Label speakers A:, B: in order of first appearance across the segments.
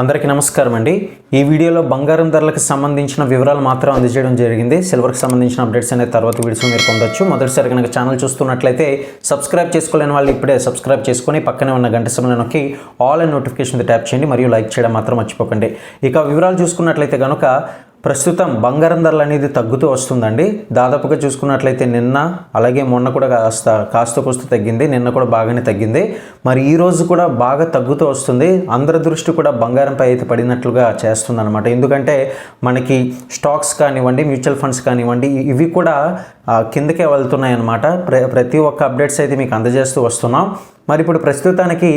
A: అందరికీ నమస్కారం అండి. ఈ వీడియోలో బంగారం ధరలకు సంబంధించిన వివరాలు మాత్రం అందజేయడం జరిగింది. సిల్వర్కి సంబంధించిన అప్డేట్స్ అనేది తర్వాత వీడియో మీరు పొందొచ్చు. మొదటిసారి కనుక ఛానల్ చూస్తున్నట్లయితే సబ్స్క్రైబ్ చేసుకోలేని వాళ్ళు ఇప్పుడే సబ్స్క్రైబ్ చేసుకొని పక్కనే ఉన్న గంట సమయంలో నొక్కి ఆల్ అండ్ నోటిఫికేషన్ ట్యాప్ చేయండి. మరియు లైక్ చేయడం మాత్రం మర్చిపోకండి. ఇక వివరాలు చూసుకున్నట్లయితే కనుక ప్రస్తుతం బంగారం ధరలు అనేది తగ్గుతూ వస్తుందండి. దాదాపుగా చూసుకున్నట్లయితే నిన్న అలాగే మొన్న కూడా కాస్త కాస్త కూస్త తగ్గింది. నిన్న కూడా బాగానే తగ్గింది. మరి ఈ రోజు కూడా బాగా తగ్గుతూ వస్తుంది. అందరి దృష్టి కూడా బంగారంపై అయితే పడినట్లుగా చేస్తుందన్నమాట. ఎందుకంటే మనకి స్టాక్స్ కానివ్వండి మ్యూచువల్ ఫండ్స్ కానివ్వండి ఇవి కూడా కిందకే వెళ్తున్నాయి అనమాట ప్ర ప్రతి ఒక్క అప్డేట్స్ అయితే మీకు అందజేస్తూ వస్తున్నాం. మరి ఇప్పుడు ప్రస్తుతానికి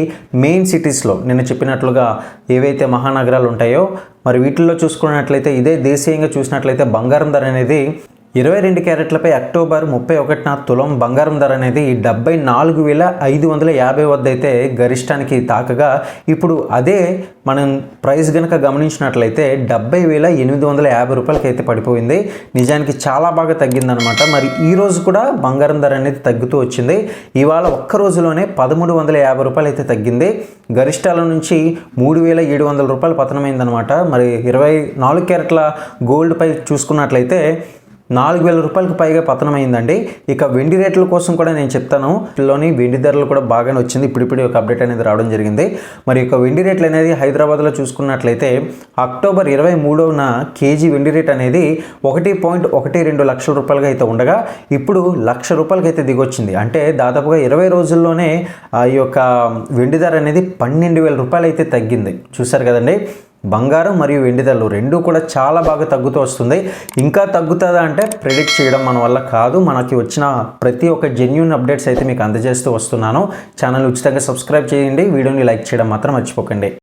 A: మెయిన్ సిటీస్లో నేను చెప్పినట్లుగా ఏవైతే మహానగరాలు ఉంటాయో మరి వీటిల్లో చూసుకున్నట్లయితే ఇదే దేశీయంగా చూసినట్లయితే బంగారం ధర అనేది ఇరవై రెండు క్యారెట్లపై అక్టోబర్ ముప్పై ఒకటిన తులం బంగారం ధర అనేది డెబ్బై నాలుగు వేల ఐదు వందల యాభై వద్ద అయితే గరిష్టానికి తాకగా ఇప్పుడు అదే మనం ప్రైస్ కనుక గమనించినట్లయితే డెబ్బై వేల ఎనిమిది వందల యాభై రూపాయలకి అయితే పడిపోయింది. నిజానికి చాలా బాగా తగ్గిందనమాట మరి ఈ రోజు కూడా బంగారం ధర అనేది తగ్గుతూ వచ్చింది. ఇవాళ ఒక్క రోజులోనే పదమూడు వందల యాభై రూపాయలు అయితే తగ్గింది. గరిష్టాల నుంచి మూడు వేల ఏడు వందల రూపాయలు పతనమైందనమాట మరి ఇరవై నాలుగు క్యారెట్ల గోల్డ్ పై చూసుకున్నట్లయితే నాలుగు వేల రూపాయలకు పైగా పతనమైందండి. ఇక వెండి రేట్ల కోసం కూడా నేను చెప్తాను. లోని వెండి ధరలు కూడా బాగానే వచ్చింది. ఇప్పుడిప్పుడే ఒక అప్డేట్ అనేది రావడం జరిగింది. మరి ఇక వెండి రేట్లు అనేది హైదరాబాద్లో చూసుకున్నట్లయితే అక్టోబర్ ఇరవై మూడవన కేజీ వెండి రేట్ అనేది ఒకటి పాయింట్ ఒకటి రెండు లక్షల రూపాయలుగా అయితే ఉండగా ఇప్పుడు లక్ష రూపాయలకి అయితే దిగొచ్చింది. అంటే దాదాపుగా ఇరవై రోజుల్లోనే ఆ యొక్క వెండి ధర అనేది పన్నెండు వేల రూపాయలు అయితే తగ్గింది. చూసారు కదండి? బంగారం మరియు వెండి ధరలు రెండూ కూడా చాలా బాగా తగ్గుతూ వస్తుంది. ఇంకా తగ్గుతుందా అంటే ప్రిడిక్ట్ చేయడం మన వల్ల కాదు. మనకి వచ్చిన ప్రతి ఒక్క జెన్యున్ అప్డేట్స్ అయితే మీకు అందజేస్తూ వస్తున్నాను. ఛానల్ ఉచితంగా సబ్స్క్రైబ్ చేయండి. వీడియోని లైక్ చేయడం మాత్రం మర్చిపోకండి.